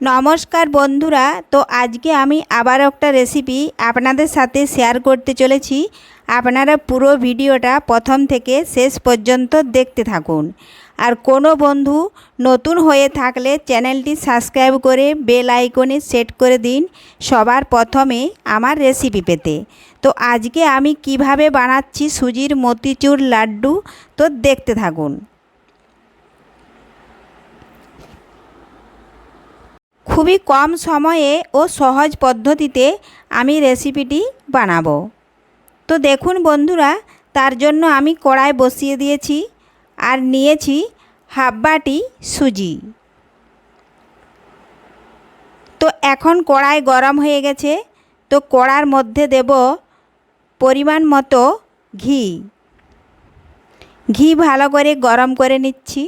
নমস্কার বন্ধুরা, তো আজকে আমি আবার একটা রেসিপি আপনাদের সাথে শেয়ার করতে চলেছি। আপনারা পুরো ভিডিওটা প্রথম থেকে শেষ পর্যন্ত দেখতে থাকুন। আর কোনো বন্ধু নতুন হয়ে থাকলে চ্যানেলটি সাবস্ক্রাইব করে বেল আইকনে সেট করে দিন সবার প্রথমে আমার রেসিপি পেতে। তো আজকে আমি কীভাবে বানাচ্ছি সুজির মতিচুর লাড্ডু, তো দেখতে থাকুন। খুবই কম সময়ে ও সহজ পদ্ধতিতে আমি রেসিপিটি বানাবো। তো দেখুন বন্ধুরা, তার জন্য আমি কড়াই বসিয়ে দিয়েছি আর নিয়েছি হাফ বাটি সুজি। তো এখন কড়াই গরম হয়ে গেছে। তো কড়ার মধ্যে দেব পরিমাণ মতো ঘি। ঘি ভালো করে গরম করে নিচ্ছি।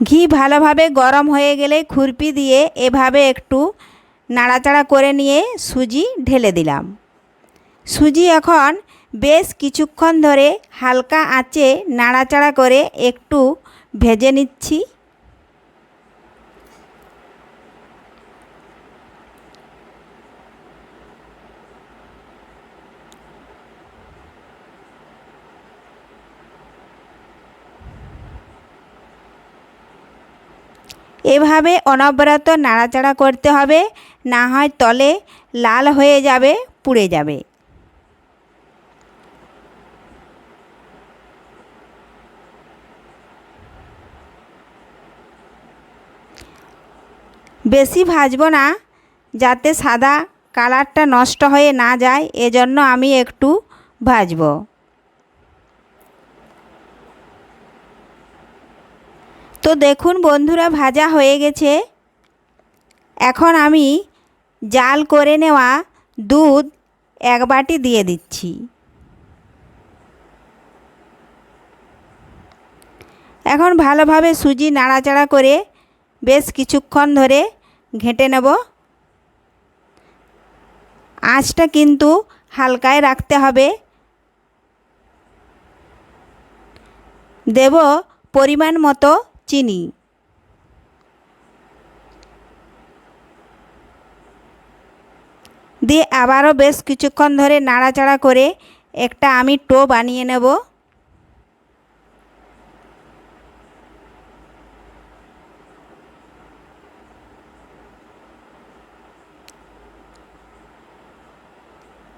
ঘি ভালোভাবে গরম হয়ে গেলে খুরপি দিয়ে এভাবে একটু নাড়াচাড়া করে নিয়ে সুজি ঢেলে দিলাম। সুজি এখন বেশ কিছুক্ষণ ধরে হালকা আঁচে নাড়াচাড়া করে একটু ভেজে নিচ্ছি। এভাবে অনবরত নাড়াচাড়া করতে হবে, না হয় তলে লাল হয়ে যাবে, পুড়ে যাবে। বেশি ভাজবো না, যাতে সাদা কালারটা নষ্ট হয়ে না যায়, এজন্য আমি একটু ভাজবো। তো দেখুন বন্ধুরা, ভাজা হয়ে গেছে। এখন আমি জাল করে নেওয়া দুধ এক বাটি দিয়ে দিচ্ছি। এখন ভালোভাবে সুজি নাড়াচাড়া করে বেশ কিছুক্ষণ ধরে ঘেঁটে নেব। আঁচটা কিন্তু হালকায় রাখতে হবে। দেব পরিমাণ মতো চিনি। দিয়ে আবারও বেশ কিছুক্ষণ ধরে নাড়াচাড়া করে একটা আমি টো বানিয়ে নেব।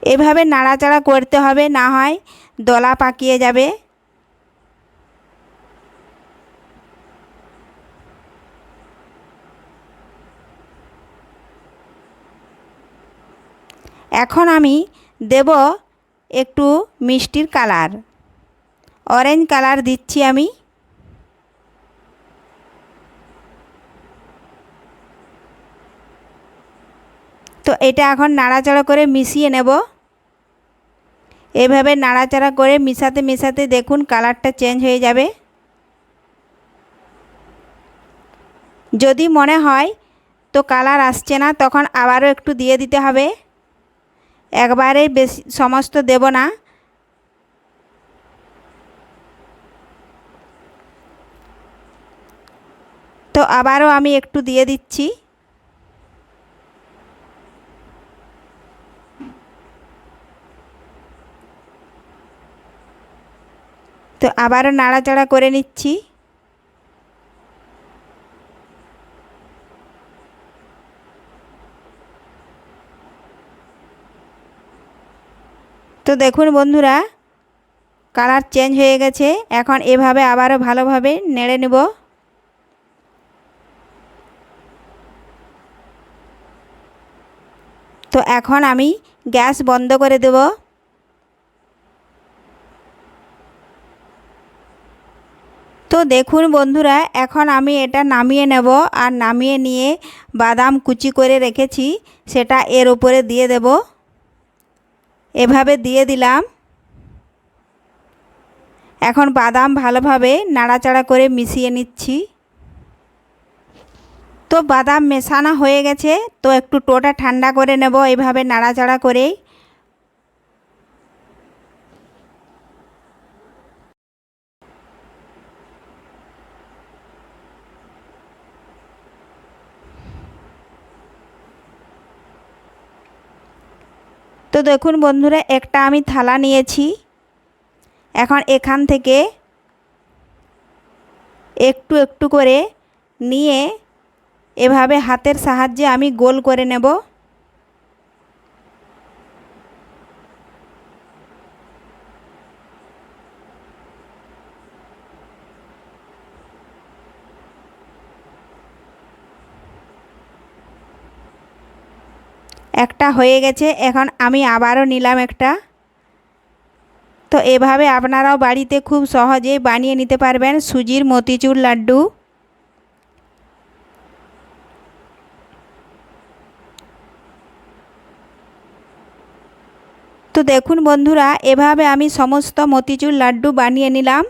এভাবে নাড়াচাড়া করতে হবে, না হয় দলা পাকিয়ে যাবে। এখন আমি দেব একটু মিষ্টির কালার। অরেঞ্জ কালার দিচ্ছি আমি। তো এটা এখন নাড়াচাড়া করে মিশিয়ে নেব। এভাবে নাড়াচাড়া করে মিশাতে মিশাতে দেখুন কালারটা চেঞ্জ হয়ে যাবে। যদি মনে হয় তো কালার আসছে না তখন আবারও একটু দিয়ে দিতে হবে। একবারে বেশি, সমস্ত দেব না। তো আবারও আমি একটু দিয়ে দিচ্ছি। তো আবারও নাড়াচাড়া করে নিচ্ছি। তো দেখুন বন্ধুরা, কালার চেঞ্জ হয়ে গেছে। এখন এভাবে আবারও ভালোভাবে নেড়ে নেব। তো এখন আমি গ্যাস বন্ধ করে দেব। তো দেখুন বন্ধুরা, এখন আমি এটা নামিয়ে নেব আর নামিয়ে নিয়ে বাদাম কুচি করে রেখেছি, সেটা এর উপরে দিয়ে দেবো। এভাবে দিয়ে দিলাম। এখন বাদাম ভালোভাবে নাড়াচাড়া করে মিশিয়ে নিচ্ছি। তো বাদাম মেশানো হয়ে গেছে, তো একটু টোটা ঠান্ডা করে নেব এভাবে নাড়াচাড়া করেই। দেখুন বন্ধুরা, একটা আমি থালা নিয়েছি। এখন এখান থেকে একটু একটু করে নিয়ে এভাবে হাতের সাহায্যে আমি গোল করে নেব। একটা হয়ে গেছে, এখন আমি আবারও নিলাম একটা। তো এভাবে আপনারাও বাড়িতে খুব সহজেই বানিয়ে নিতে পারবেন সুজির মতিচুর লাড্ডু। তো দেখুন বন্ধুরা, এভাবে আমি সমস্ত মতিচুর লাড্ডু বানিয়ে নিলাম।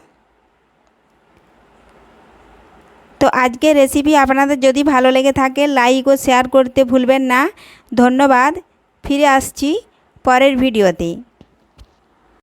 তো আজকের রেসিপি আপনাদের যদি ভালো লেগে থাকে লাইক ও শেয়ার করতে ভুলবেন না। ধন্যবাদ। ফিরে আসছি পরের ভিডিওতে